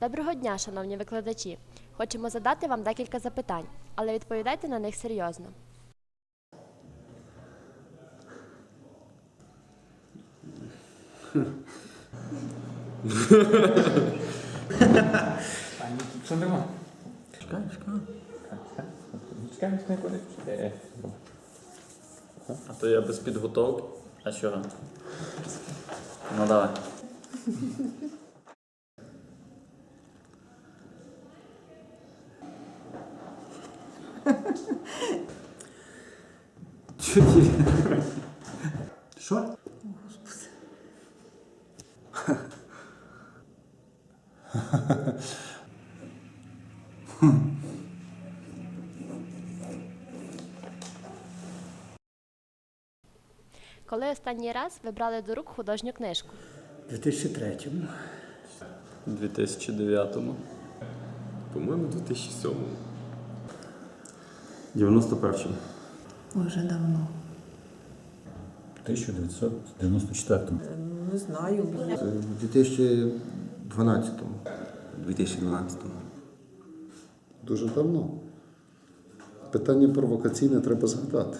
Доброго дня, шановні викладачі. Хочемо задати вам декілька запитань, але відповідайте на них серйозно. Чекай, чекай. Чекаємо. А то я без підготовки. А що? Ну давай. Чуді. Що? Коли останній раз ви брали до рук художню книжку? У 2003-му. У 2009-му. По-моєму, 2007-му. 91-му. Уже давно. 1994 Не знаю. В 2012-му. 2012-му. Дуже давно. Питання провокаційне треба згадати.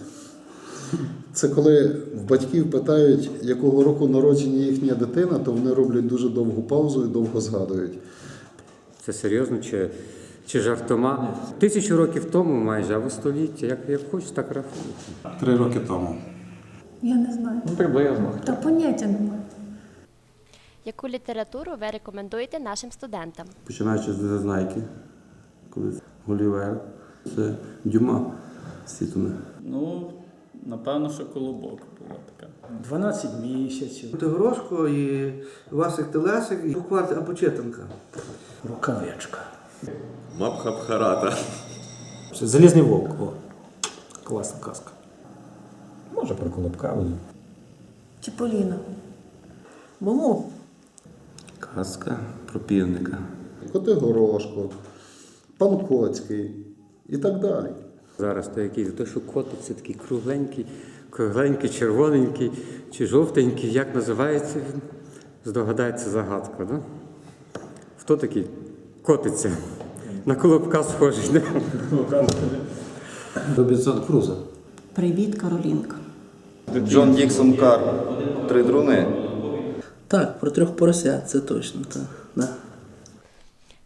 Це коли в батьків питають, якого року народження їхня дитина, то вони роблять дуже довгу паузу і довго згадують. Це серйозно чи, чи жартома? Тисячу років тому майже, або століття, як, як хочеш, так рахуй. Три роки тому. Я не знаю. Ну, приблизно. Та поняття немає. Яку літературу ви рекомендуєте нашим студентам? Починаючи з Зазнайки, коли Гулівер, це Дюма Світуне. Ну, напевно, що колобок була така. 12 місяців. Горошко і Васик Телесик, і буквар або читанка. Рукавичка. Мапхабхарата. Це Залізний вовк. О. Класна казка. Може про Колобка буде. Чіполіна. Мому. Казка про півника. Котигорошко, пан Коцький і так далі. Зараз то якийсь, то що котиться, такий кругленький, кругленький, червоненький чи жовтенький, як називається він? Здогадається загадка, да? Хто такий? Котиться. На колобка схожий. Да? Робінсон Круза. Привіт, Каролінка. Джон Діксон Кар. Три друни. Так, про трьох поросят, це точно. Так. Да.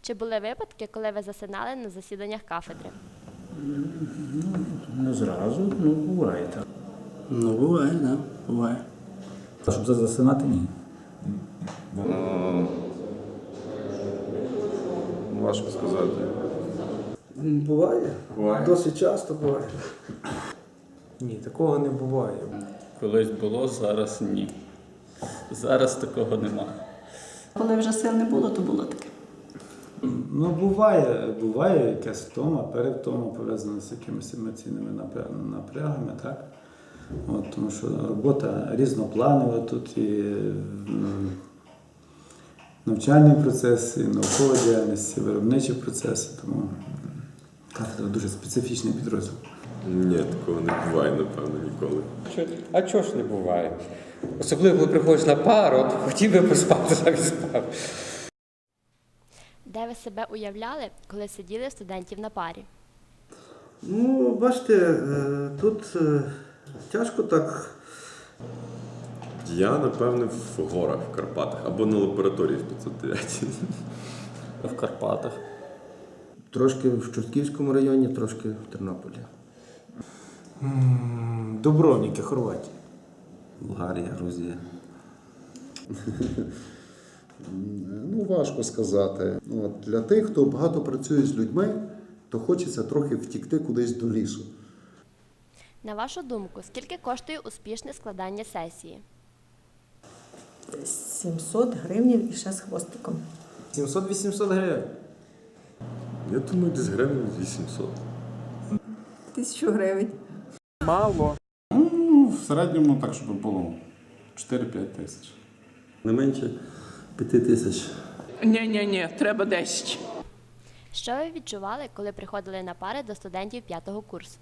Чи були випадки, коли ви засинали на засіданнях кафедри? Ну зразу, ну буває так. Ну, буває, так, да, буває. А щоб засинати, ні. Важко сказати. Буває. Буває. Досить часто буває. Ні, такого не буває. Колись було, зараз ні. Зараз такого нема. Коли вже сил не було, то було таке. Ну, буває, буває якась втома, перевтома пов'язана з якимись емоційними напрягами, так? От, тому що робота різнопланова тут і навчальний процес, і наукова діяльність, і виробничі процеси, тому кафедра дуже специфічний підрозділ. Ні, такого не буває, напевно, ніколи. А чого ж не буває? Особливо, коли приходиш на пару, от хотів би поспати, так і спав. Де ви себе уявляли, коли сиділи студентів на парі? Ну, бачите, е, тут е, тяжко так. Я, напевне, в горах в Карпатах або на лабораторії в 509. В Карпатах. Трошки в Чортківському районі, трошки в Тернополі. Дубровники, Хорватія. Болгарія, Грузія. Ну, важко сказати. От, для тих, хто багато працює з людьми, то хочеться трохи втікти кудись до лісу. На вашу думку, скільки коштує успішне складання сесії? 700 гривнів і ще з хвостиком. 700-800 гривень. Я думаю, десь гривень 800. Тисячу гривень. Ну, в середньому так, щоб було 4-5 тисяч. Не менше п'яти тисяч. Ні-ні-ні, треба 10. Що ви відчували, коли приходили на пари до студентів п'ятого курсу?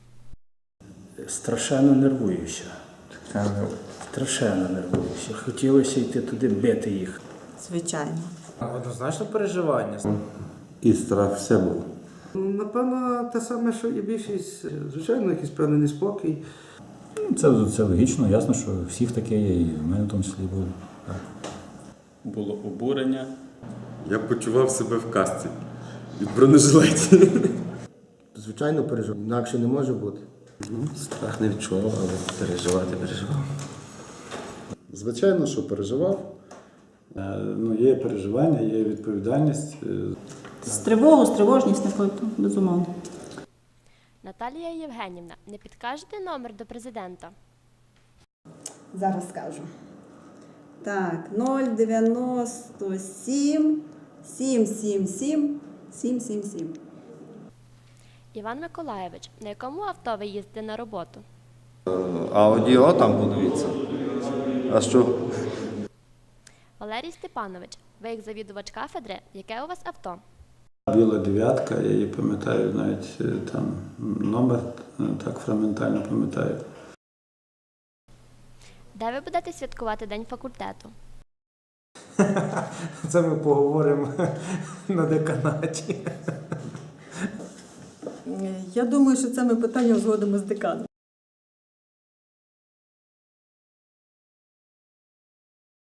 Страшенно нервуюся. Страшенно нервуюся. Хотілося йти туди бити їх. Звичайно. Однозначно переживання. І страх все було. Напевно, те саме, що і більшість. Звичайно, якийсь певний неспокій. Ну, Це, це логічно, ясно, що всіх таке є, і в мене в тому числі було. Так. Було обурення. Я почував себе в касті від бронежилетів. Звичайно, переживання. Інакше не може бути. Страх не відчував, але переживати переживав. Звичайно, що переживав. Е, Ну, є переживання, є відповідальність. Е, З тривогу, з тривожність якою, безумовно. Наталія Євгенівна, не підкажете номер до президента? Зараз скажу. Так, 097 777 777. Іван Миколаєвич, на якому авто ви їздите на роботу? Аудіо там подивіться. А що? Валерій Степанович, ви як завідувач кафедри, яке у вас авто? Біла дев'ятка, я її пам'ятаю навіть е, там номер, е, так фрагментально пам'ятаю. Де ви будете святкувати День факультету? Це ми поговоримо на деканаті. Я думаю, що це ми питання узгодимо з деканом.